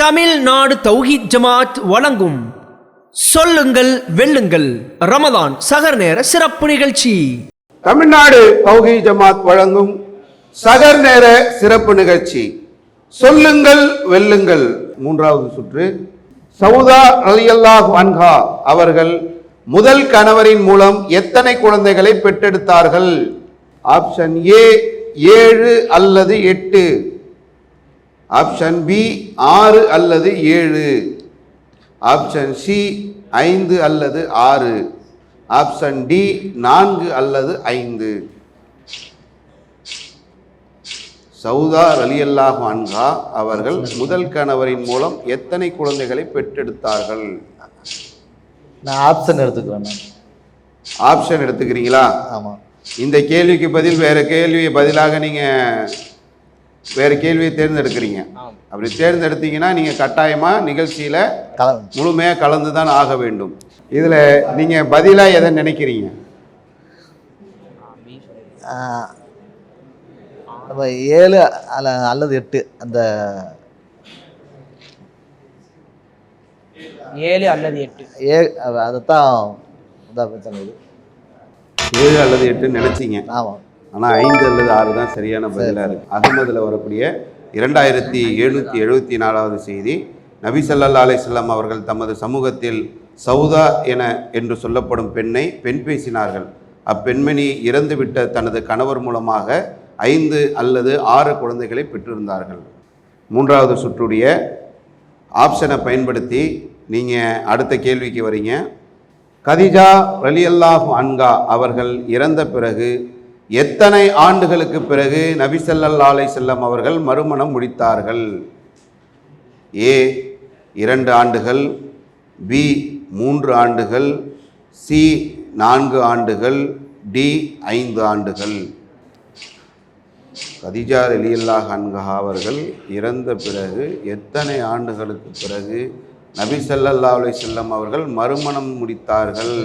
தமிழ்நாடு தௌஹீத் ஜமாத் வழங்கும் சொல்லுங்கள் வெல்லுங்கள். ரமதான் சகர் நேர சிறப்பு நிகழ்ச்சி. தமிழ்நாடு தௌஹி ஜமாத் வழங்கும் சகர் நேர சிறப்பு நிகழ்ச்சி. சொல்லுங்கள் வெல்லுங்கள். மூன்றாவது சுற்று. சவுதா அலியல்லாஹ் அன்ஹா அவர்கள் முதல் கணவரின் மூலம் எத்தனை குழந்தைகளை பெற்றெடுத்தார்கள்? ஆப்ஷன் ஏ ஏழு அல்லது எட்டு. ஆப்ஷன் பி ஆறு அல்லது ஏழு. ஆப்ஷன் சி ஐந்து அல்லது ஆறு. ஆப்ஷன் டி நான்கு அல்லது ஐந்து. சவுதா ரலியல்லாஹு அன்ஹா அவர்கள் முதல் கணவரின் மூலம் எத்தனை குழந்தைகளை பெற்றெடுத்தார்கள்? நான் ஆப்ஷன் எடுத்துக்கிறேன் ஆப்ஷன் எடுத்துக்கிறீங்களா? ஆமாம் இந்த கேள்விக்கு பதில் வேற கேள்வியை பதிலாக நீங்க வேற கேள்வியை தேர்ந்தெடுக்கிறீங்க. அப்படி தேர்ந்தெடுத்தீங்கன்னா நீங்க கட்டாயமா நிகழ்ச்சியில கல முழுமையா கலந்து தான் ஆக வேண்டும். இதுல நீங்க பதிலா எதை நினைக்கிறீங்க? ஆ, நம்ம ஏழு அல்ல அல்லது எட்டு அந்த ஏழு அல்லது எட்டு. ஏ அதைத்தான் இதாக சொன்னது ஏழு அல்லது எட்டு நினைச்சீங்க. ஆமாம் ஆனா ஐந்து அல்லது ஆறு தான் சரியான பதிலா இருக்கு. அகமதுல வரக்கூடிய இரண்டாயிரத்தி எழுநூத்தி எழுபத்தி நாலாவது செய்தி. நபி ஸல்லல்லாஹு அலைஹி வஸல்லம் அவர்கள் தமது சமூகத்தில் சவுதா என என்று சொல்லப்படும் பெண்ணை பெண் பேசினார்கள். அப்பெண்மணி இறந்துவிட்ட தனது கணவர் மூலமாக ஐந்து அல்லது ஆறு குழந்தைகளை பெற்றிருந்தார்கள். மூன்றாவது சுற்றுடைய ஆப்ஷனை பயன்படுத்தி நீங்கள் அடுத்த கேள்விக்கு வரீங்க. கதிஜா ரலியல்லாஹு அன்கா அவர்கள் இறந்த பிறகு எத்தனை ஆண்டுகளுக்கு பிறகு நபி ஸல்லல்லாஹு செல்லம் அவர்கள் மறுமணம் முடித்தார்கள்? ஏ இரண்டு ஆண்டுகள் பி மூன்று ஆண்டுகள் சி நான்கு ஆண்டுகள் டி ஐந்து ஆண்டுகள். கதிஜா அலியல்லா அன்ஹா அவர்கள் இறந்த பிறகு எத்தனை ஆண்டுகளுக்கு பிறகு நபி சல்லல்லா அலை செல்லம் அவர்கள் மறுமணம் முடித்தார்கள்?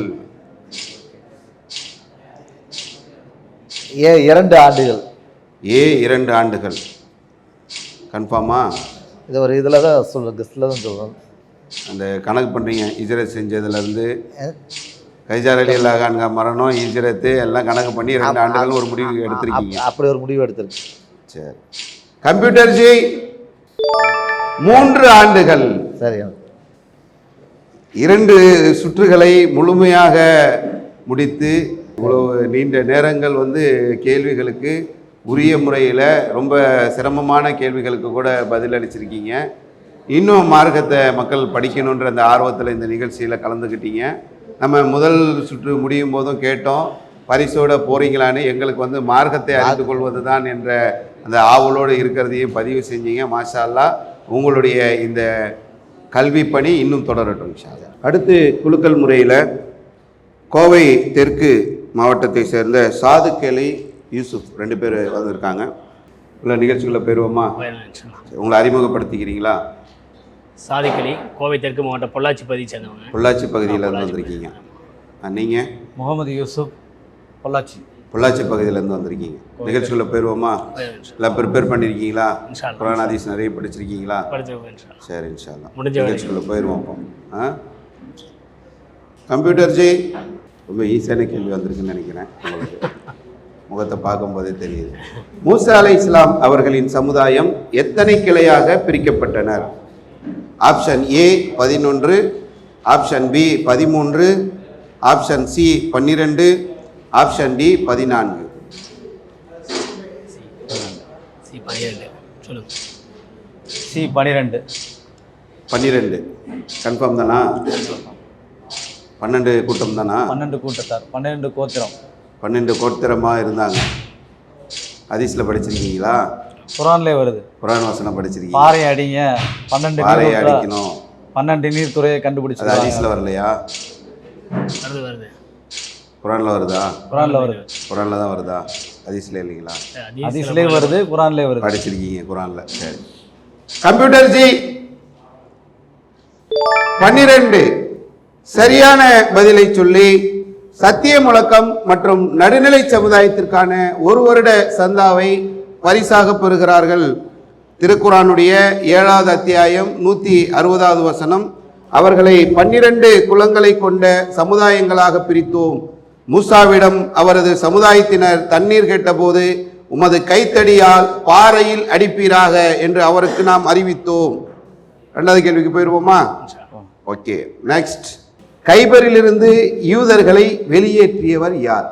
ஏ இரண்டு ஆண்டுகள். ஏ இரண்டு ஆண்டுகள். கன்ஃபார்மா? இது ஒரு இதில் தான் சொல்ல கெஸ்டில் தான் சொல்கிறோம் அந்த கணக்கு பண்ணுறீங்க இஜரத் செஞ்சதுலேருந்து. கதிஜா ரலியல்லாஹு அன்ஹா மரணம் இஜரத்து எல்லாம் கணக்கு பண்ணி ரெண்டு ஆண்டுகள் ஒரு முடிவு எடுத்திருக்கீங்க. அப்படி ஒரு முடிவு எடுத்திருக்கு சரி. கம்ப்யூட்டர் ஜி மூன்று ஆண்டுகள். சரி. இரண்டு சுற்றுகளை முழுமையாக முடித்து இவ்வளவு நீண்ட நேரங்கள் வந்து கேள்விகளுக்கு உரிய முறையில் ரொம்ப சிரமமான கேள்விகளுக்கு கூட பதில் அளிச்சிருக்கீங்க. இன்னும் மார்க்கத்தை மக்கள் படிக்கணுன்ற அந்த ஆர்வத்தில் இந்த நிகழ்ச்சியில் கலந்துக்கிட்டீங்க நம்ம முதல் சுற்று முடியும் போதும் கேட்டோம். பரிசோட போகிறீங்களான்னு எங்களுக்கு வந்து மார்க்கத்தை அறிந்து கொள்வது தான் என்ற அந்த ஆவலோடு இருக்கிறதையும் பதிவு செஞ்சீங்க. மாஷா உங்களுடைய இந்த கல்வி பணி இன்னும் தொடரட்டும் இன்ஷா அடுத்து குலுக்கல் முறையில் கோவை தெற்கு மாவட்டத்தை சேர்ந்த சாதுக்கேலி யூசுப் ரெண்டு பேர் வந்திருக்காங்க. உள்ள நிகழ்ச்சிக்குள்ள பெறுவோமா உங்களை அறிமுகப்படுத்திக்கிறீங்களா? சாதிக்கலி கோவை தெற்கு மாவட்டம் பொள்ளாச்சி பகுதியை சேர்ந்தவங்க. பொள்ளாச்சி பகுதியிலேருந்து வந்திருக்கீங்க. நீங்கள் முகமது யூசுப் பொள்ளாச்சி. பொள்ளாச்சி பகுதியிலேருந்து வந்திருக்கீங்க. நிகழ்ச்சிக்குள்ள பெறுவோமா எல்லாம் ப்ரிப்பேர் பண்ணியிருக்கீங்களா இன்ஷா அல்லாஹ். குரான் ஹதீஸ் நிறைய படிச்சிருக்கீங்களா? படிச்சிருக்கோம் இன்ஷா அல்லாஹ். சரி இன்ஷால்லா முடிஞ்ச வரைக்கும். நிகழ்ச்சிக்குள்ள போயிடுவோம் அப்போ. ஆ? கம்ப்யூட்டர் ஜி? ரொம்ப ஈஸியான கேள்வி வந்திருக்குன்னு நினைக்கிறேன். உங்களுக்கு முகத்தை பார்க்கும்போதே தெரியுது. மூசா அலை இஸ்லாம் அவர்களின் சமுதாயம் எத்தனை கிளையாக பிரிக்கப்பட்டனர்? ஆப்ஷன் ஏ பதினொன்று ஆப்ஷன் பி பதிமூன்று ஆப்ஷன் சி பன்னிரெண்டு ஆப்ஷன் டி பதினான்கு. சி பன்னிரெண்டு. சொல்லுங்க. சி பனிரெண்டு பன்னிரெண்டு. கன்ஃபார்ம் தானா? பன்னெண்டு கூட்டம் தானா? பன்னெண்டு கூட்டத்தார். பன்னிரெண்டு கோத்திரம். பன்னெண்டு கோத்திரமாக இருந்தாங்க. ஹதீஸில் படிச்சிருக்கீங்களா? குரான்லே வருது. குரான் வசனம் படிச்சிருக்கீங்க. பாறை அடிங்க. பன்னெண்டு நீர் ஊற்றா- அடிக்கணும். பன்னெண்டு நீர்த்துறையை அது கண்டுபிடிச்சு ஹதீஸில் வரலையா? வருது வருது. குரானில் வருதா? குரான்ல வருது. குரானில் தான் வருதா? ஹதீஸில் இல்லைங்களா? அதிஸ்லே வருது. குரான்லே வருது. படிச்சிருக்கீங்க குரானில். சரி. கம்ப்யூட்டர் ஜி. பன்னிரெண்டு. சரியான பதிலை சொல்லி சத்திய முழக்கம் மற்றும் நடுநிலை சமுதாயத்திற்கான ஒரு வருட சந்தாவை பரிசாக பெறுகிறார்கள். திருக்குறானுடைய ஏழாவது அத்தியாயம் நூற்றி அறுபதாவது வசனம். அவர்களை பன்னிரண்டு குலங்களை கொண்ட சமுதாயங்களாக பிரித்தோம். மூசாவிடம் அவரது சமுதாயத்தினர் தண்ணீர் கேட்டபோது உமது கைத்தடியால் பாறையில் அடிப்பீராக என்று அவருக்கு நாம் அறிவித்தோம். ரெண்டாவது கேள்விக்கு போயிடுவோமா ஓகே நெக்ஸ்ட் கைபரிலிருந்து யூதர்களை வெளியேற்றியவர் யார்?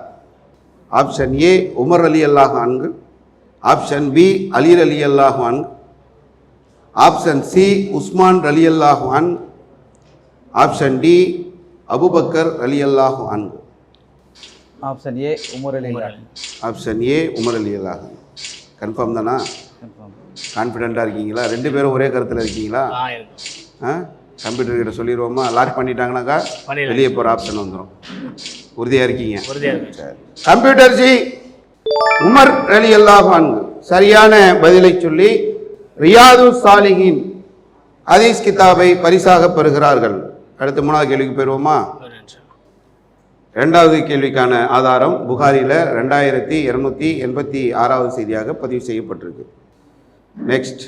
ஆப்ஷன் ஏ உமர் அலி அல்லாஹ் அன்கு ஆப்ஷன் பி அலீர் அலி அல்லாஹ் அன்கு ஆப்ஷன் சி உஸ்மான் அலி அல்லாஹ் அன் ஆப்ஷன் டி அபுபக்கர் அலி அல்லாஹ் அன்கு ஆப்ஷன் ஏ உமர் அலி ஆப்ஷன் ஏ உமர் அலி அல்லாஹ். கன்ஃபார்ம் தானா? கான்ஃபிடெண்ட்டாக இருக்கீங்களா? ரெண்டு பேரும் ஒரே கருத்தில் இருக்கீங்களா? ஆ? கம்ப்யூட்டர் கிட்ட சொல்லிடுவோமா லாக் பண்ணிட்டாங்கனாக்கா. வெளியே போகிற ஆப்ஷன் வந்துடும் உறுதியாக இருக்கீங்க? உறுதியாக இருக்கு சரி. கம்ப்யூட்டர் ஜி உமர் அலி அல்லாஹான் சரியான பதிலை சொல்லி ரியாது சாலிஹின் ஹதீஸ் கிதாபை பரிசாக பெறுகிறார்கள். அடுத்து மூணாவது கேள்விக்கு போயிடுவோமா ரெண்டாவது கேள்விக்கான ஆதாரம் புகாரில ரெண்டாயிரத்தி இருநூத்தி எண்பத்தி ஆறாவது செய்தியாக பதிவு செய்யப்பட்டிருக்கு. நெக்ஸ்ட்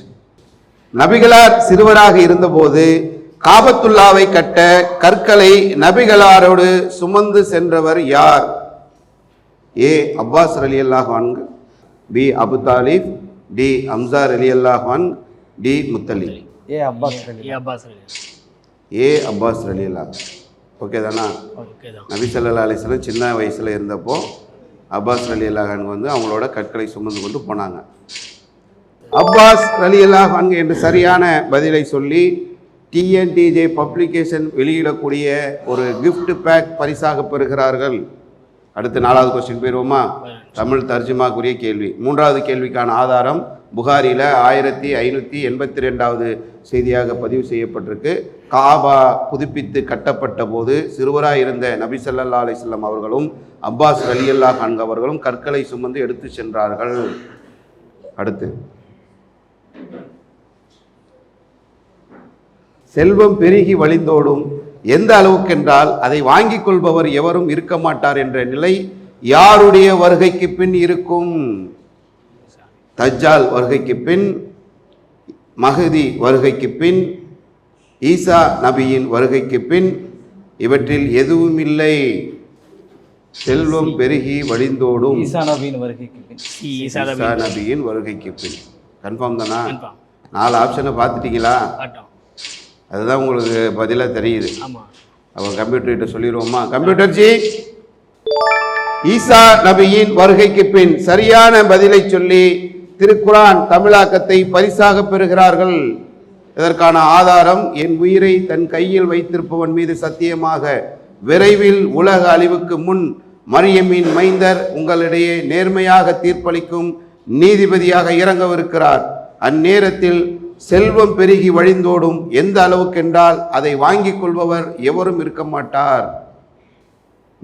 நபிகளார் சிறுவராக இருந்தபோது காபத்துல்லாவை கட்ட கற்களை நபிகளாரோடு சுமந்து சென்றவர் யார்? ஏ அப்பாஸ் அலி அல்லாஹான் பி அபு தாலிப். டி அம்சார் அலி அல்லாஹான் D Muthali. A Abbas A Abbas A Abbas அலி அல்லாஹ் ஓகே தானா ஓகே தான் நபி ஸல்லல்லாஹு அலைஹி வஸல்லம் சின்ன வயசில் இருந்தப்போ அப்பாஸ் அலி அல்லாஹான் வந்து அவங்களோட கற்களை சுமந்து கொண்டு போனாங்க. அப்பாஸ் அலி அல்லாஹான் என்று சரியான பதிலை சொல்லி டிஎன்டிஜே பப்ளிகேஷன் வெளியிடக்கூடிய ஒரு கிஃப்ட் பேக் பரிசாக பெறுகிறார்கள். அடுத்து நாலாவது கொஸ்டின் போயிடுவோமா? தமிழ் தர்ஜுமாக்குரிய கேள்வி. மூன்றாவது கேள்விக்கான ஆதாரம் புகாரியில் ஆயிரத்தி ஐநூற்றி எண்பத்தி ரெண்டாவது செய்தியாக பதிவு செய்யப்பட்டிருக்கு. காபா புதுப்பித்து கட்டப்பட்ட போது சிறுவராக இருந்த நபி ஸல்லல்லாஹு அவர்களும் அப்பாஸ் அலியல்லா அன்ஹு அவர்களும் கற்களை சுமந்து எடுத்து சென்றார்கள். அடுத்து. செல்வம் பெருகி வழிந்தோடும். எந்த அளவுக்கென்றால் அதை வாங்கிக் கொள்பவர் எவரும் இருக்க மாட்டார் என்ற நிலை யாருடைய வருகைக்கு பின் இருக்கும்? தஜ்ஜால் வருகைக்கு பின் மஹதி வருகைக்கு பின் ஈசா நபியின் வருகைக்கு பின் இவற்றில் எதுவும் இல்லை. செல்வம் பெருகி வழிந்தோடும். ஈசா நபியின் வருகைக்கு பின். ஈசா நபியின். வருகைக்கு பின். கன்ஃபார்ம் தானா? நாலு ஆப்ஷனை பார்த்துட்டீங்களா? அதுதான் உங்களுக்கு பதிலாக தெரியுது. ஆமாம் அப்போ கம்ப்யூட்டர்கிட்ட சொல்லிடுவோமா? கம்ப்யூட்டர் ஜி ஈசா நபியின் வருகைக்கு பின் சரியான பதிலை சொல்லி திருக்குரான் தமிழாக்கத்தை பரிசாக பெறுகிறார்கள். இதற்கான ஆதாரம் என் உயிரை தன் கையில் வைத்திருப்பவன் மீது சத்தியமாக விரைவில் உலக அழிவுக்கு முன் மரியமின் மைந்தர் உங்களிடையே நேர்மையாக தீர்ப்பளிக்கும் நீதிபதியாக இறங்கவிருக்கிறார். அந்நேரத்தில் செல்வம் பெருகி வழிந்தோடும் எந்த அளவுக்கென்றால் அதை வாங்கிக் கொள்பவர் எவரும் இருக்க மாட்டார்.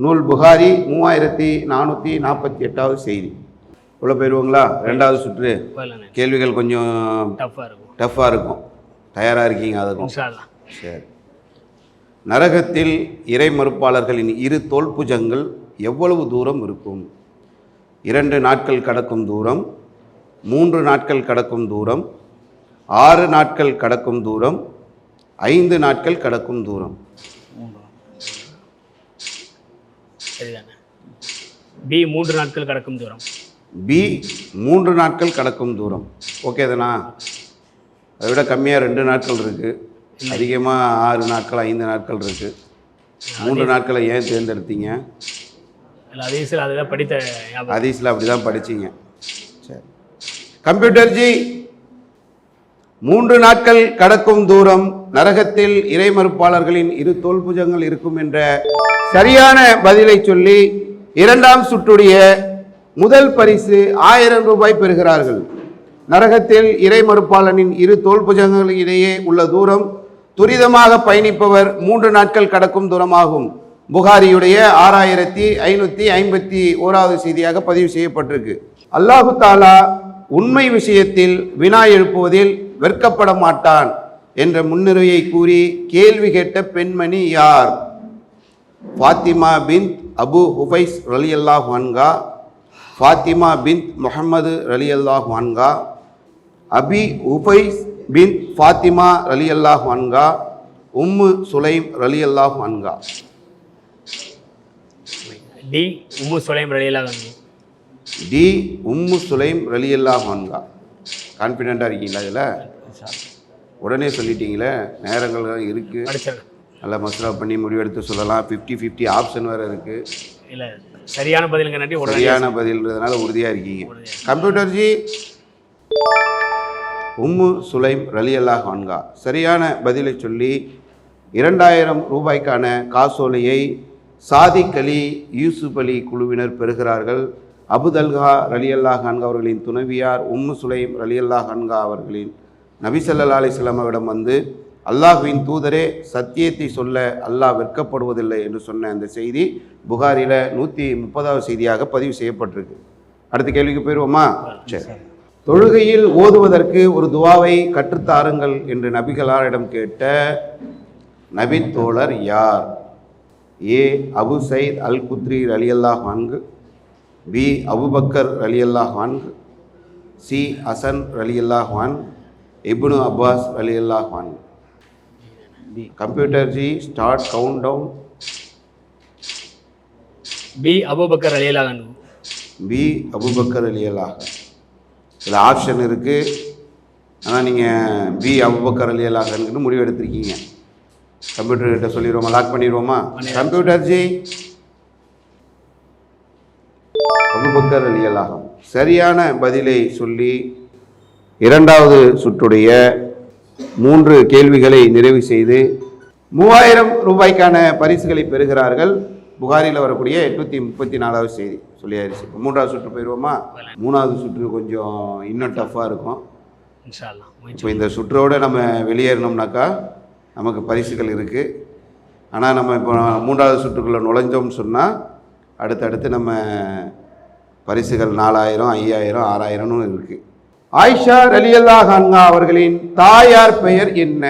நூல் புகாரி மூவாயிரத்தி நானூற்றி நாற்பத்தி எட்டாவது செய்தி. உள்ள போயிடுவோங்களா ரெண்டாவது சுற்று. கேள்விகள் கொஞ்சம் டஃப்பாக இருக்கும். தயாராக இருக்கீங்க அதுக்கும் சரி. நரகத்தில் இறை மறுப்பாளர்களின் இரு தோல்புஜங்கள் எவ்வளவு தூரம் இருக்கும்? இரண்டு நாட்கள் கடக்கும் தூரம் மூன்று நாட்கள் கடக்கும் தூரம் ஆறு நாட்கள் கடக்கும் தூரம் ஐந்து நாட்கள் கடக்கும் தூரம். சரிதானே? பி மூன்று நாட்கள் கடக்கும் தூரம். பி மூன்று நாட்கள் கடக்கும் தூரம். ஓகே தானா? அதை விட கம்மியாக ரெண்டு நாட்கள் இருக்குது அதிகமாக ஆறு நாட்கள் ஐந்து நாட்கள் இருக்குது மூன்று நாட்களை ஏன் தேர்ந்தெடுத்தீங்க? இல்லை அதே சில அதெல்லாம் படித்த ஹதீஸில் அப்படி தான் படிச்சீங்க. சரி. கம்ப்யூட்டர் ஜி மூன்று நாட்கள் கடக்கும் தூரம் நரகத்தில் இறை மறுப்பாளர்களின் இரு தோல்புஜங்கள் இருக்கும் என்ற சரியான பதிலை சொல்லி இரண்டாம் சுற்றுடைய முதல் பரிசு ஆயிரம் ரூபாய் பெறுகிறார்கள். நரகத்தில் இறை மறுப்பாளனின் இரு தோல்புஜங்களுக்கு இடையே உள்ள தூரம் துரிதமாக பயணிப்பவர் மூன்று நாட்கள் கடக்கும் தூரமாகும். புகாரியுடைய ஆறாயிரத்தி ஐநூற்றி ஐம்பத்தி ஓராவது செய்தியாக பதிவு செய்யப்பட்டிருக்கு. அல்லாஹு தாலா உண்மை விஷயத்தில் வினா எழுப்புவதில் வெட்கப்பட மாட்டான் என்ற முன்னுரையை கூறி கேள்வி கேட்ட பெண்மணி யார்? ஃபாத்திமா பின் அபு ஹுபைஸ் ரலி அல்லாஹ் வான்கா ஃபாத்திமா பின் முஹம்மது ரலி அல்லாஹ் வான்கா அபி உபைஸ் பின் ஃபாத்திமா ரலி அல்லாஹ் அன்கா உம்மு சுலைம் ரலி அல்லாஹ் டி உம்மு சுலைம் ரலியல்லாஹு அன்ஹு. டி உம்மு சுலைம் ரலி அல்லாஹ் அன்கா கான்ஃபிடெண்ட்டாக இருக்கீங்களா இதில்? உடனே சொல்லிட்டீங்களே நேரங்கள் இருக்குது நல்லா மசலா பண்ணி முடிவெடுத்து சொல்லலாம். ஃபிஃப்டி ஃபிஃப்டி ஆப்ஷன் வேறு இருக்குது இல்லை சரியான பதிலுங்க நன்றி சரியான பதில்ன்றதுனால உறுதியாக இருக்கீங்க. கம்ப்யூட்டர் ஜி உம்மு சுலைம் ரலி அல்லாஹ் அன்கா சரியான பதிலை சொல்லி இரண்டாயிரம் ரூபாய்க்கான காசோலையை சாதிக் அலி யூசுப் அலி குழுவினர் பெறுகிறார்கள். அபுதல்கா ரலி அல்லாஹ் அவர்களின் துணைவியார் உம்மு சுலைம் ரலி அல்லாஹ் ஹன்கா அவர்களின் நபிசல்லா ஸல்லல்லாஹு அவரிடம் வந்து அல்லாஹுவின் தூதரே சத்தியத்தை சொல்ல அல்லாஹ் வெட்கப்படுவதில்லை என்று சொன்ன அந்த செய்தி புகாரில் நூற்றி முப்பதாவது செய்தியாக பதிவு செய்யப்பட்டிருக்கு. அடுத்த கேள்விக்கு போயிடுவோமா சரி. தொழுகையில் ஓதுவதற்கு ஒரு துவாவை கற்றுத்தாருங்கள் என்று நபிகளாரிடம் கேட்ட நபி தோழர் யார்? A. Abu Said al Khudri அலியல்லாஹ் ஹன்கு பி அபுபக்கர் அலியல்லாஹ் வான்கு சி. ஹசன் அலியல்லாஹ் வான் இப்னு அப்பாஸ் அலியல்லாஹ் வான் computer ji start countdown B Abu Bakr ரலியல்லாஹு அன்ஹு. பி அபுபக்கர் அலியல்லாஹ் இதில் ஆப்ஷன் இருக்குது ஆனால் நீங்கள் பி அபுபக்கர் அலியல்லாஹன்னு முடிவு எடுத்திருக்கீங்க கம்ப்யூட்டர் கிட்ட சொல்லிடுவோமா? லாக் பண்ணிடுவோமா. கம்ப்யூட்டர் ஜி அபுபக்கர் அலியல்லாஹ் சரியான பதிலை சொல்லி இரண்டாவது சுற்றுடைய மூன்று கேள்விகளை நிறைவு செய்து மூவாயிரம் ரூபாய்க்கான பரிசுகளை பெறுகிறார்கள். புகாரில் வரக்கூடிய எட்நூற்றி முப்பத்தி நாலாவது செய்தி சொல்லியாயிருச்சு இப்போ மூன்றாவது சுற்று போயிடுவோமா? மூணாவது சுற்று கொஞ்சம் இன்னும் டஃப்பாக இருக்கும். இப்போ இந்த சுற்றோடு நம்ம வெளியேறினோம்னாக்கா நமக்கு பரிசுகள் இருக்குது ஆனால் நம்ம இப்போ மூன்றாவது சுற்றுக்குள்ளே நுழைஞ்சோம்னு சொன்னால் அடுத்தடுத்து நம்ம பரிசுகள் நாலாயிரம் ஐயாயிரம் ஆறாயிரம்னு இருக்குது ஆயிஷா ரலியல்லா ஹான்கா அவர்களின் தாயார் பெயர் என்ன?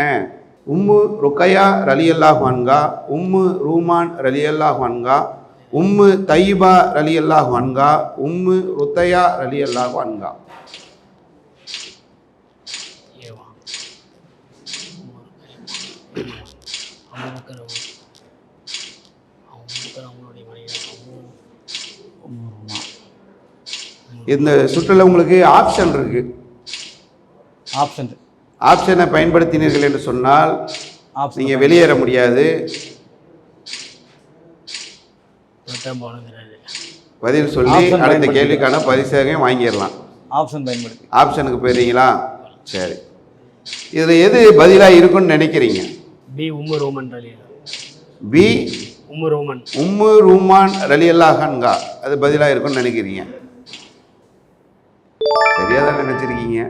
உம்மு ருக்கையா ரலியல்லா ஹான்கா உம்மு ரூமான் ரலியல்லா ஹான்கா உம்மு தையீபா ரலியல்லா ஹான்கா உம்மு ருத்தையா ரலியல்லா ஹான்கா ஏவா அபூபக்கர் அவங்களுடைய மனைவி அபூ இந்த சுற்றில் உங்களுக்கு ஆப்ஷன் இருக்கு. ஆப்ஷன் ஆப்ஷனை பயன்படுத்தினீர்கள் என்று சொன்னால் ஆப்ஷன் நீங்கள் வெளியேற முடியாது. பதில் சொல்லி Option அடுத்த கேள்விக்கான பரிசாகையும் வாங்கிடலாம். ஆப்ஷன் பயன்படுத்தி. ஆப்ஷனுக்கு போயிடுறீங்களா? சரி. இதில் எது பதிலாக இருக்குன்னு நினைக்கிறீங்க? பி உம்மு ரோமன் ரலி. B Umm Roman. Umm Ruman ரலியல்லா ஹன்கா அது பதிலாக இருக்குன்னு நினைக்கிறீங்க? சரியாக தான் நினச்சிருக்கீங்க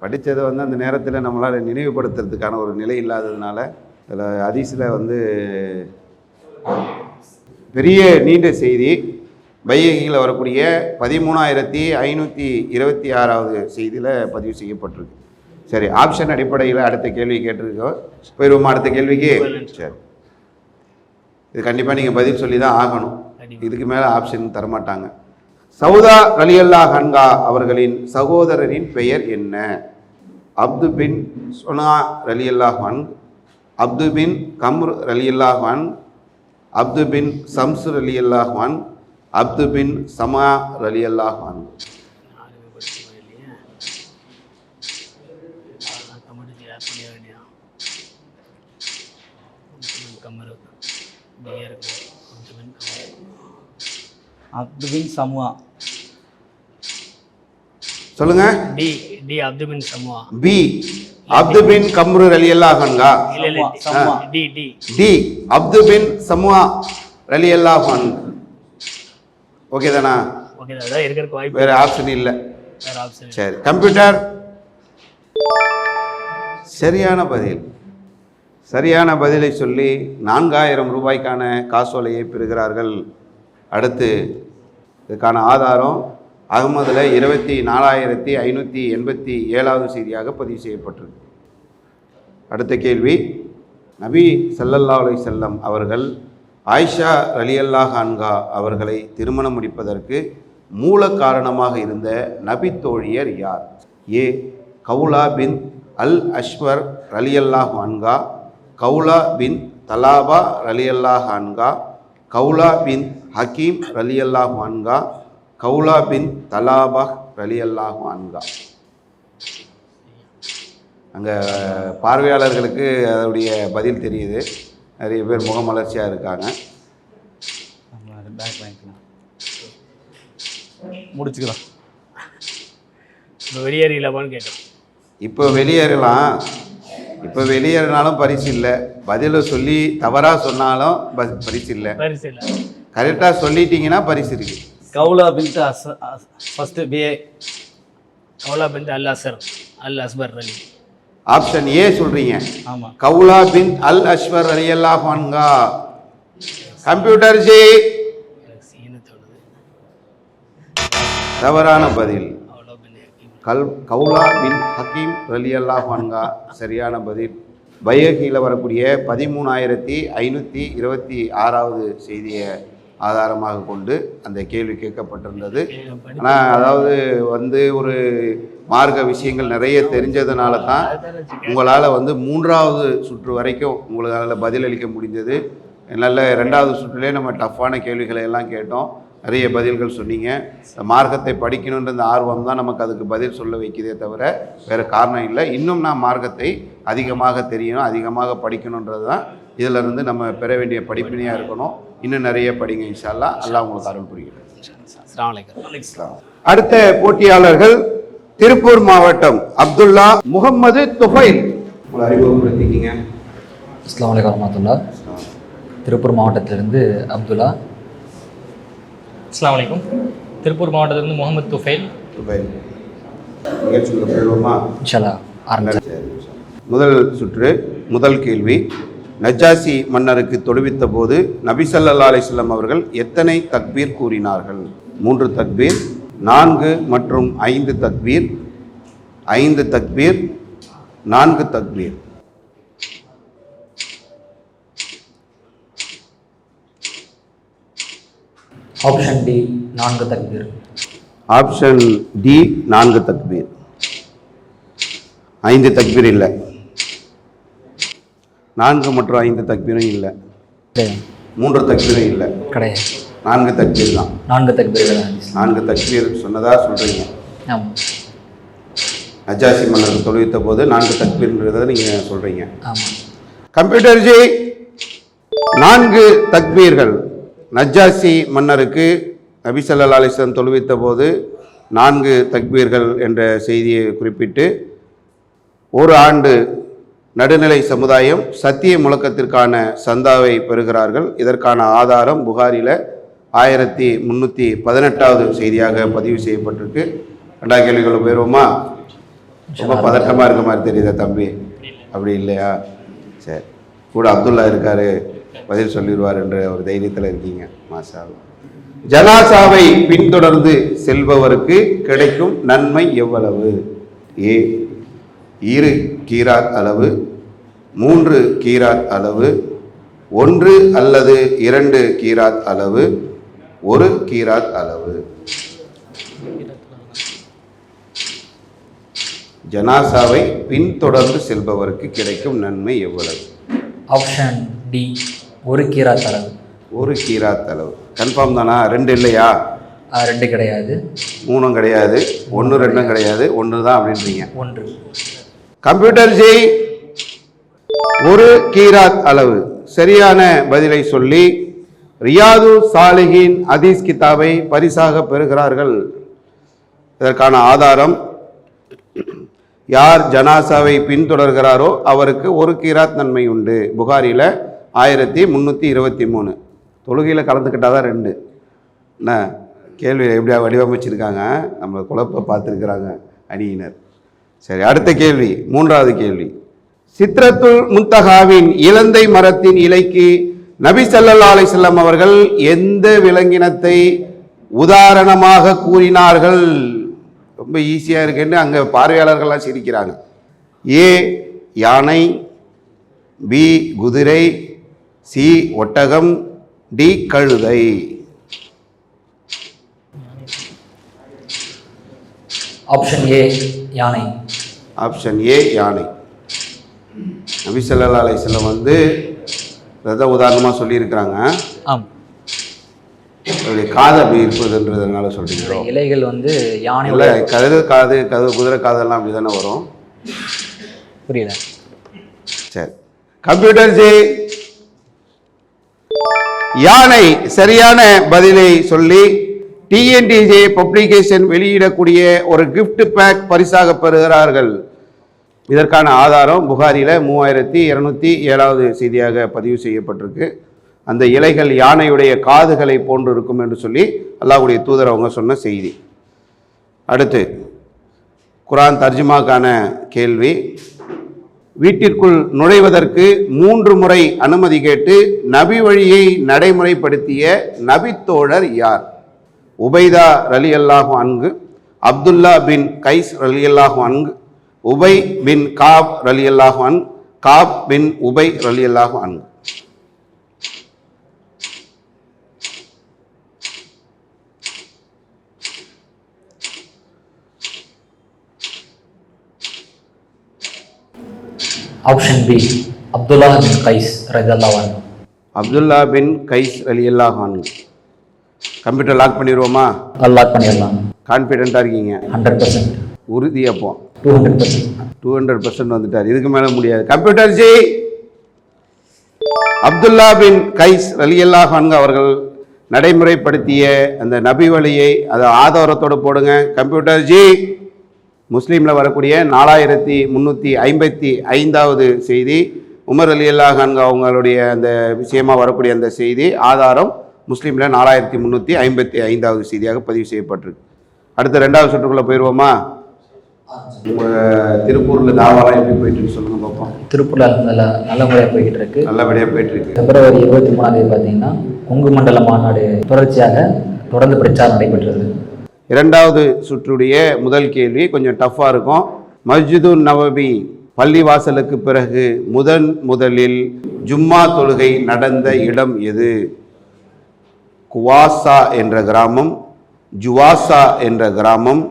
படித்ததை வந்து அந்த நேரத்தில் நம்மளால் நினைவுபடுத்துறதுக்கான ஒரு நிலை இல்லாததுனால இதில் ஹதீஸில் வந்து பெரிய நீண்ட செய்தி பையகியில் வரக்கூடிய பதிமூணாயிரத்தி ஐநூற்றி இருபத்தி ஆறாவது செய்தியில் பதிவு செய்யப்பட்டிருக்கு. சரி ஆப்ஷன் அடிப்படையில் அடுத்த கேள்வி கேட்டிருக்கோம். போயிடுவோமா அடுத்த கேள்விக்கு? சரி. இது கண்டிப்பாக நீங்கள் பதில் சொல்லி தான் ஆகணும் இதுக்கு மேலே ஆப்ஷன் தரமாட்டாங்க. சவுதா ரலியல்லா ஹன்கா அவர்களின் சகோதரரின் பெயர் என்ன? அப்து பின் சுனா ரலியல்லா ஹன் அப்து பின் கம்ர் ரலியல்லா ஹன் அப்து பின் சம்ஸ் ரலியல்லா ஹன் அப்து பின் சமா ரலியல்லா ஹன் யாருமே படிச்சுக்கோ இல்லையா அதெல்லாம் கமெண்ட் ஆட் பண்ணிட வேண்டியதான் கம்மர் பிஏ இருக்கு அப்துபின் கமர் அப்துபின் சமுவா. சொல்லுங்க. டி டி அப்துபின் சமுவா. பி அப்து பின் கம்ரு ரலியல்லா ஹன்கா இல்ல இல்ல சமுவா. D D D. அப்து பின் சமுவா ரலியல்லா ஹன் ஓகே தானா ஓகே அதான் இருக்கிறதுக்கு வாய்ப்பு வேறு ஆப்ஷன் இல்லை. வேற ஆப்ஷன் சரி கம்ப்யூட்டர் சரியான பதில். சரியான பதிலை சொல்லி நான்காயிரம் ரூபாய்க்கான காசோலையை பெறுகிறார்கள். அடுத்து இதுக்கான ஆதாரம் அகமதில் இருபத்தி நாலாயிரத்தி ஐநூற்றி எண்பத்தி ஏழாவது செய்தியாக பதிவு செய்யப்பட்டிருக்கு. அடுத்த கேள்வி நபி சல்லல்லா அலை செல்லம் அவர்கள் ஆயிஷா ரலியல்லா ஹான்கா அவர்களை திருமணம் முடிப்பதற்கு மூல காரணமாக இருந்த நபி தோழியர் யார்? ஏ கவுலா பின் அல் அஷ்வர் ரலியல்லாஹ் ஹான்கா கவுலா பின் தலாபா ரலியல்லா ஹான்கா கவுலா பின் ஹக்கீம் ரலியல்லாஹ் அன்கா கவுலா பின் தலாபா ரலியல்லாஹ் அன்கா அங்கே பார்வையாளர்களுக்கு அதனுடைய பதில் தெரியுது. நிறைய பேர் முகமலர்ச்சியாக இருக்காங்க. முடிச்சுக்கலாம். இப்போ வெளியேறலாமான்னு கேட்டோம். இப்போ வெளியேறலாம். இப்போ வெளியேறினாலும் பரிசு இல்லை. பதிலை சொல்லி தவறாக சொன்னாலும் பரிசு இல்லை. பரிசு இல்லை. கரெக்டாக சொல்லிட்டீங்கன்னா பரிசு இருக்குது கவுலா பின்ட்டு அஸ் ஃபஸ்ட்டு பிஏ கவுலா பின் அல் அசர் அல் அஸ்பர் அலி. ஆப்ஷன் ஏ சொல்கிறீங்க ஆமாம் கவுலா பின் அல் அஷ்வர் அலியல்லா ஹான்கா கம்ப்யூட்டர் ஜி தவறான பதில். கல் கவுலா பின் ஹக்கீம் ரலியல்லா ஹான்கா சரியான பதில். பையகியில் வரக்கூடிய பதிமூணாயிரத்தி ஐநூற்றி இருபத்தி ஆறாவது செய்தியை ஆதாரமாக கொண்டு அந்த கேள்வி கேட்கப்பட்டிருந்தது. ஆனால் அதாவது வந்து ஒரு மார்க்க விஷயங்கள் நிறைய தெரிஞ்சதுனால தான் உங்களால் வந்து மூன்றாவது சுற்று வரைக்கும் உங்களால் பதிலளிக்க முடிஞ்சது. நல்ல ரெண்டாவது சுற்றுலேயே நம்ம டஃப்பான கேள்விகளை எல்லாம் கேட்டோம். நிறைய பதில்கள் சொன்னீங்க. மார்க்கத்தை படிக்கணுன்ற இந்த ஆர்வம் தான் நமக்கு அதுக்கு பதில் சொல்ல வைக்கிறதே தவிர வேறு காரணம் இல்லை. இன்னும் நான் மார்க்கத்தை அதிகமாக தெரியணும் அதிகமாக படிக்கணுன்றது தான் இதில் இருந்து நம்ம பெற வேண்டிய படிப்பினையாக இருக்கணும். இன்னும் நிறைய படிங்க இன்ஷால்லா. அல்லாஹ் உங்களுக்கு அருள் புரிகிறது அடுத்த போட்டியாளர்கள் திருப்பூர் மாவட்டம். அப்துல்லா முகம்மது துஃபைல் உங்களை அறிமுகப்படுத்திக்கிங்க. அஸ்லாம் வலைக்கம் வரமத்துல்லா திருப்பூர் மாவட்டத்திலிருந்து அப்துல்லா. அஸ்ஸலாமு அலைக்கும். திருப்பூர் மாவட்டத்திலிருந்து முகமது துஃபைல் துஃபைல் நிகழ்ச்சிக்குள்ள போயிடுவோமா? முதல் சுற்று முதல் கேள்வி. நஜாசி மன்னருக்கு தொழுவித்த போது நபி ஸல்லல்லாஹு அலைஹி வஸல்லம் அவர்கள் எத்தனை தக்பீர் கூறினார்கள்? மூன்று தக்பீர் நான்கு மற்றும் ஐந்து தக்பீர் ஐந்து தக்பீர் நான்கு தக்பீர். ஆப்ஷன் டி நான்கு தக்பீர். ஆப்ஷன் டி நான்கு தக்பீர். ஐந்து தக்பீர் இல்லை. நான்கு மற்றும் ஐந்து தக்பீரும் இல்லை. மூன்று தக்பீரும் இல்லை. கிடையாது. நான்கு தக்பீர் தான். நான்கு தக்பீர்கள் ஹதீஸ் நான்கு தக்பீர் சொன்னதா சொல்கிறீங்க ஆமாம் நஜாசி மன்னருக்கு தொழுவித்த போது நான்கு தக்பீர்ன்றதை நீங்கள் சொல்கிறீங்க ஆமாம் கம்ப்யூட்டர் ஜி நான்கு தக்பீர்கள். நஜாசி மன்னருக்கு நபி ஸல்லல்லாஹு அலைஹி வஸல்லம் தொழுவித்த போது நான்கு தக்பீர்கள் என்ற செய்தியை குறிப்பிட்டு ஒரு ஆண்டு நடுநிலை சமுதாயம் சத்திய முழக்கத்திற்கான சந்தாவை பெறுகிறார்கள். இதற்கான ஆதாரம் புகாரில் ஆயிரத்தி முந்நூற்றி பதினெட்டாவது செய்தியாக பதிவு செய்யப்பட்டிருக்கு. ரெண்டா கேள்விகள் போயிடுவோமா ரொம்ப பதட்டமாக இருக்க மாதிரி தெரியுதா தம்பி. அப்படி இல்லையா? சரி. கூட அப்துல்லா இருக்கார். பதில் சொல்லிடுவார் என்ற ஒரு தைரியத்தில் இருக்கீங்க. மாசா ஜனாசாவை பின்தொடர்ந்து செல்பவருக்கு கிடைக்கும் நன்மை எவ்வளவு? ஏ இரு. கீராத் அளவு மூன்று கீராத் அளவு ஒன்று அல்லது இரண்டு கீராத் அளவு ஒரு கீராத் அளவு. ஜனாசாவை பின்தொடர்ந்து செல்பவருக்கு கிடைக்கும் நன்மை எவ்வளவு? ஆப்ஷன் டி ஒரு கீரா தரவு ஒரு கீராத் அளவு. கன்ஃபார்ம் தானா? ரெண்டு இல்லையா? ரெண்டு கிடையாது. மூணும் கிடையாது. ஒன்று ரெண்டும் கிடையாது. ஒன்று தான் அப்படின்றீங்க. ஒன்று. கம்ப்யூட்டர் ஜி ஒரு கீராத் அளவு. சரியான பதிலை சொல்லி ரியாது சாலிஹின் அதீஸ் கிதாபை பரிசாக பெறுகிறார்கள். இதற்கான ஆதாரம் யார் ஜனாசாவை பின்தொடர்கிறாரோ அவருக்கு ஒரு கீராத் நன்மை உண்டு. புகாரியில் ஆயிரத்தி முந்நூற்றி இருபத்தி மூணு. தொழுகையில் கலந்துக்கிட்டால் தான் ரெண்டு. என்ன? கேள்வியில் எப்படியா வடிவமைச்சிருக்காங்க? நம்மளை குழப்ப பார்த்துருக்குறாங்க அணியினர். சரி அடுத்த கேள்வி மூன்றாவது கேள்வி. சித்ரத்துல் முத்தகாவின் இலந்தை மரத்தின் இலைக்கு நபி ஸல்லல்லாஹு அலைஹி வஸல்லம் அவர்கள் எந்த விலங்கினத்தை உதாரணமாக கூறினார்கள்? ரொம்ப ஈஸியாக இருக்குன்னு அங்கே பார்வையாளர்கள்லாம் சிரிக்கிறாங்க. ஏ யானை பி குதிரை சி ஒட்டகம் டி கழுதை. ஆப்ஷன் ஏ யானை. ஆப்ஷன் ஏ யானை. நபி ஸல்லல்லாஹு அலைஹி வஸல்லம் வந்து ரத உதாரணமாக சொல்லியிருக்கிறாங்க. ஆம். அவருடைய காது அப்படி இருப்பதுன்றதுனால சொல்றீங்களோ இலைகள் வந்து யானை இல்லை கழுது காது கது குதிரை காதெல்லாம் அப்படி தானே வரும்? புரியல. சரி. கம்ப்யூட்டர் ஜி யானை சரியான பதிலை சொல்லி டிஎன்டிஜே பப்ளிகேஷன் வெளியிடக்கூடிய ஒரு கிஃப்ட் பேக் பரிசாக பெறுகிறார்கள். இதற்கான ஆதாரம் புகாரியில் மூவாயிரத்தி இரநூத்தி ஏழாவது செய்தியாக பதிவு செய்யப்பட்டிருக்கு. அந்த இலைகள் யானையுடைய காதுகளை போன்று இருக்கும் என்று சொல்லி அல்லாஹுடைய தூதர் அவங்க சொன்ன செய்தி. அடுத்து குரான் தர்ஜுமாக்கான கேள்வி. வீட்டிற்குள் நுழைவதற்கு மூன்று முறை அனுமதி கேட்டு நபி வழியை நடைமுறைப்படுத்திய நபித்தோழர் யார்? உபைதா ரலி அல்லாஹு அன்கு அப்துல்லா பின் கைஸ் ரலி அல்லாஹு அன்கு உபை பின் காப் ரலி அல்லாஹு அன் காப் பின் உபை ரலி அல்லாஹு அன்கு option B Abdullah bin Qais ரஜல்லாவான் Abdullah பின் கைஸ் ரலி அல்லாஹு அன்கு கம்ப்யூட்டர் லாக் பண்ணிடுவோமா அல்லாக் பண்ணிடலாம். கான்ஃபிடென்ட்டாக இருக்கீங்க. ஹண்ட்ரட் பர்சன்ட் உறுதி அப்போ. Two hundred percent two hundred percent வந்துட்டார். இதுக்கு மேலே முடியாது. Computer ji! Abdullah bin Qais ரலியல்லாஹ் அன்கு அவர்கள் நடைமுறைப்படுத்திய அந்த நபி வழியை அதை ஆதாரத்தோடு போடுங்க. கம்ப்யூட்டர் ஜி! முஸ்லீமில் வரக்கூடிய நாலாயிரத்தி முந்நூற்றி ஐம்பத்தி ஐந்தாவது செய்தி உமர் அலி அல்லாஹ் அன்கு அவங்களுடைய அந்த விஷயமா வரக்கூடிய அந்த செய்தி ஆதாரம் முஸ்லீமில் நாலாயிரத்தி முந்நூற்றி ஐம்பத்தி ஐந்தாவது செய்தியாக பதிவு செய்யப்பட்டிருக்கு. அடுத்து ரெண்டாவது சுற்றுக்குள்ளே போயிடுவோமா உங்கள் திருப்பூரில் தாவாலாம் எப்படி போயிட்டு இருக்கு சொல்லுங்க பார்ப்போம் திருப்பூர்ல நல்ல நல்ல முறையாக போய்கிட்டு இருக்கு நல்லபடியாக போயிட்டு இருக்கு பிப்ரவரி இருபத்தி மூணாம் தேதி பார்த்தீங்கன்னா கொங்கு மண்டல மாநாடு தொடர்ச்சியாக தொடர்ந்து பிரச்சாரம் நடைபெற்றது. இரண்டாவது சுற்றுடைய முதல் கேள்வி கொஞ்சம் டஃப்பாக இருக்கும். மஸ்ஜிது நவபி பள்ளிவாசலுக்கு பிறகு முதன் முதலில் ஜும்மா தொழுகை நடந்த இடம் எது? குவாசா என்ற கிராமம் ஜுவாசா என்ற கிராமம்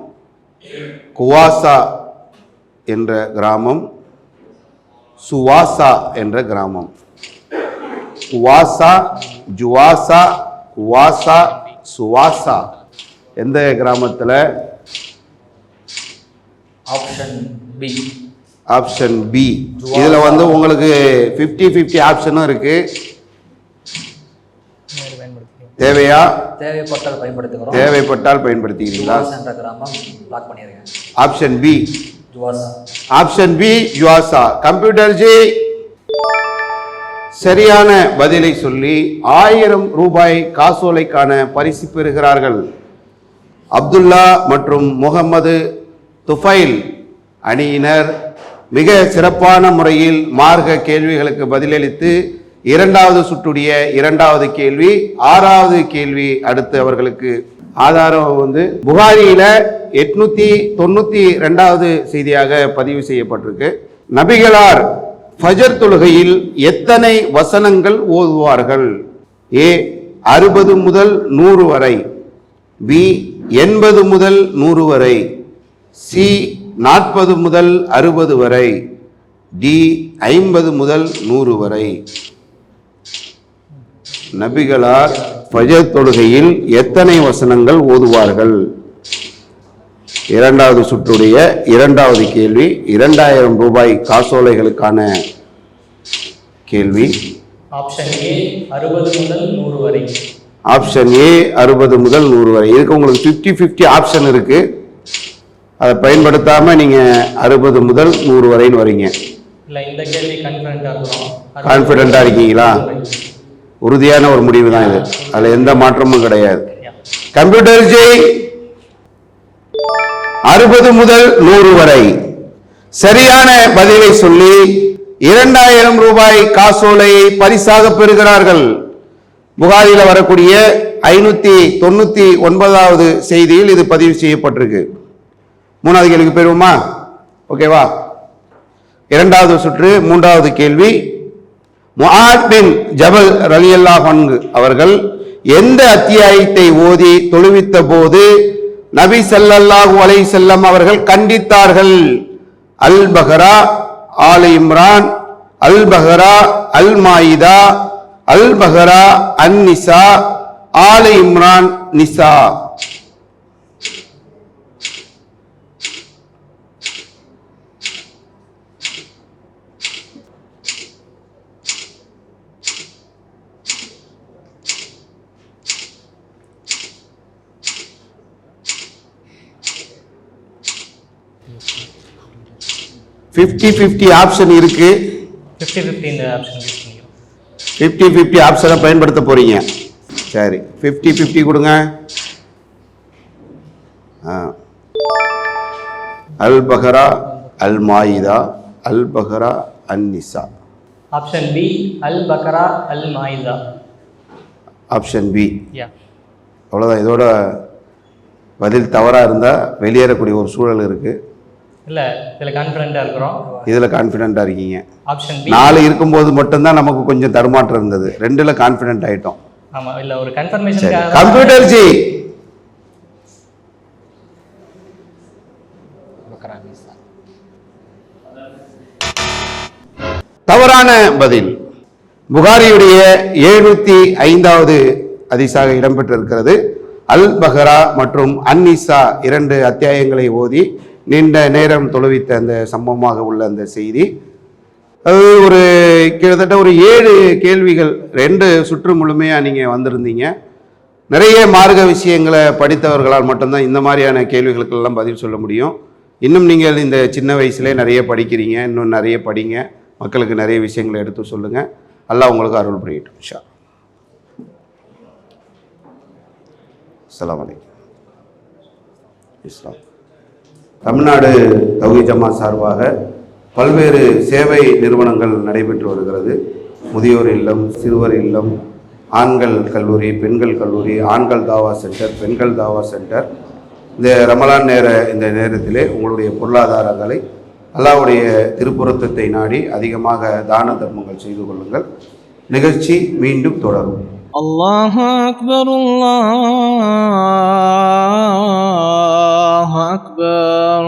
குவாசா என்ற கிராமம் சுவாசா என்ற கிராமம். குவாசா ஜுவாசா குவாசா சுவாசா. எந்த கிராமத்தில்? ஆப்ஷன் பி ஆப்ஷன் பி இதில் வந்து உங்களுக்கு ஃபிஃப்டி ஃபிஃப்டி ஆப்ஷனும் இருக்குது தேவையா? தேவைப்பட்டால் பயன்படுத்துகிறோம். தேவைப்பட்டால் பயன்படுத்திக்கிறீங்களா ஜுவாஸ் என்ற கிராமம் பண்ணியிருக்கேன். ஆப்ஷன் பி ஜுவாசா ஆப்ஷன் பி யுவாசா கம்ப்யூட்டர் ஜி சரியான பதிலை சொல்லி ஆயிரம் ரூபாய் காசோலைக்கான பரிசு பெறுகிறார்கள். அப்துல்லா மற்றும் முகமது துஃபைல் அணியினர் மிக சிறப்பான முறையில் மார்க்க கேள்விகளுக்கு பதிலளித்து இரண்டாவது சுற்றுடைய இரண்டாவது கேள்வி ஆறாவது கேள்வி அடுத்து அவர்களுக்கு ஆதாரம் வந்து புகாரியில எட்நூத்தி தொண்ணூத்தி ரெண்டாவது செய்தியாக பதிவு செய்யப்பட்டிருக்கு. நபிகளார் ஃபஜர் தொழுகையில் எத்தனை வசனங்கள் ஓதுவார்கள்? ஏ அறுபது முதல் நூறு வரை. பி எண்பது முதல் நூறு வரை. சி நாற்பது முதல் அறுபது வரை. டி ஐம்பது முதல் நூறு வரை. நபிகளார் ஃபஜர் தொழுகையில் எத்தனை வசனங்கள் ஓதுவார்கள்? இரண்டாவது சுற்றுடைய இரண்டாவது கேள்வி இரண்டாயிரம் ரூபாய் காசோலைகளுக்கான கேள்வி. ஆப்ஷன் ஏ அறுபது முதல் நூறு வரை. ஆப்ஷன் ஏ அறுபது முதல் நூறு வரை. இதுக்கு உங்களுக்கு ஃபிஃப்டி ஃபிஃப்டி ஆப்ஷன் இருக்கு. அதை பயன்படுத்தாம நீங்க அறுபது முதல் நூறு வரைன்னு வரீங்க. இல்லை இந்த கேள்வி இருக்கீங்களா? உறுதியான ஒரு முடிவு தான் இது. அதுல எந்த மாற்றமும் கிடையாது. கம்ப்யூட்டர் ஜி அறுபது முதல் நூறு வரை சரியான பதிலை சொல்லி இரண்டாயிரம் ரூபாய் காசோலையை பரிசாக பெறுகிறார்கள். புகாரில வரக்கூடிய ஐநூத்தி தொண்ணூத்தி ஒன்பதாவது செய்தியில் இது பதிவு செய்யப்பட்டிருக்கு. மூணாவது கேள்விக்கு போயிடுவோமா ஓகேவா? இரண்டாவது சுற்று மூன்றாவது கேள்வி. முஆத் ஜபல் ரலியல்லா அன்ஹு அவர்கள் எந்த அத்தியாயத்தை ஓதி தொழுவித்த போது நபி ஸல்லல்லாஹு அலை செல்லம் அவர்கள் கண்டித்தார்கள்? அல் பஹரா ஆல் இம்ரான் அல் பஹரா அல் மாயிதா அல் பஹரா அன் நிசா ஆல் இம்ரான் நிசா. ஃபிஃப்டி ஃபிஃப்டி ஆப்ஷன் இருக்கு. ஃபிஃப்டி ஃபிஃப்டி இந்த ஆப்ஷன் ஃபிஃப்டி ஃபிஃப்டி ஆப்ஷனை பயன்படுத்த போறீங்க. சரி ஃபிஃப்டி ஃபிஃப்டி கொடுங்க. அல் பஹரா அல் மாயிதா அல் பஹரா அன் நிசா. ஆப்ஷன் பி அல் பக்கரா அல் மாயிதா. ஆப்ஷன் பி அவ்வளோதான் இதோட பதில் தவறாக இருந்தால் வெளியேறக்கூடிய ஒரு சூழல் இருக்குது இல்லை இதில் கான்ஃபிடென்ட்டாக இருக்கிறோம். இதில் கான்ஃபிடெண்ட்டாக இருக்கீங்க. ஆப்ஷன் நாலு இருக்கும்போது மட்டும்தான் நமக்கு கொஞ்சம் தடுமாற்றம் இருந்தது. ரெண்டில் கான்ஃபிடென்ட் ஆகிட்டோம் ஆமாம் இல்லை ஒரு சரி. கன்ஃபர்மேஷனுக்காக கம்ப்யூட்டர் ஜி தவறான பதில். புகாரியுடைய எழுநூத்தி ஐந்தாவது அதிசாக இடம்பெற்றிருக்கிறது. அல் பஹரா மற்றும் அன்னிசா இரண்டு அத்தியாயங்களை ஓதி நீண்ட நேரம் தொழுவித்த அந்த சம்பவமாக உள்ள அந்த செய்தி. அது ஒரு கிட்டத்தட்ட ஒரு ஏழு கேள்விகள் ரெண்டு சுற்று முழுமையாக நீங்கள் வந்திருந்தீங்க. நிறைய மார்க்க விஷயங்களை படித்தவர்களால் மட்டும்தான் இந்த மாதிரியான கேள்விகளுக்கெல்லாம் பதில் சொல்ல முடியும். இன்னும் நீங்கள் இந்த சின்ன வயசுலேயே நிறைய படிக்கிறீங்க இன்னும் நிறைய படிங்க. மக்களுக்கு நிறைய விஷயங்களை எடுத்து சொல்லுங்கள் அல்லாஹ் உங்களுக்கு அருள் புரியட்டும் ஷா அஸ்ஸலாமு அலைக்கும். இஸ்லாம். தமிழ்நாடு தௌஹி ஜமா சார்பாக பல்வேறு சேவை நிறுவனங்கள் நடைபெற்று வருகிறது. முதியோர் இல்லம் சிறுவர் இல்லம் ஆண்கள் கல்லூரி பெண்கள் கல்லூரி ஆண்கள் தாவா சென்டர் பெண்கள் தாவா சென்டர். இந்த ரமலான் நேர இந்த நேரத்திலே உங்களுடைய பொருளாதாரங்களை அல்லாவுடைய திருப்புறத்தத்தை நாடி அதிகமாக தான தர்மங்கள் செய்து கொள்ளுங்கள். நிகழ்ச்சி மீண்டும் தொடரும். அல்லாஹ் அக்பர் الله أكبر.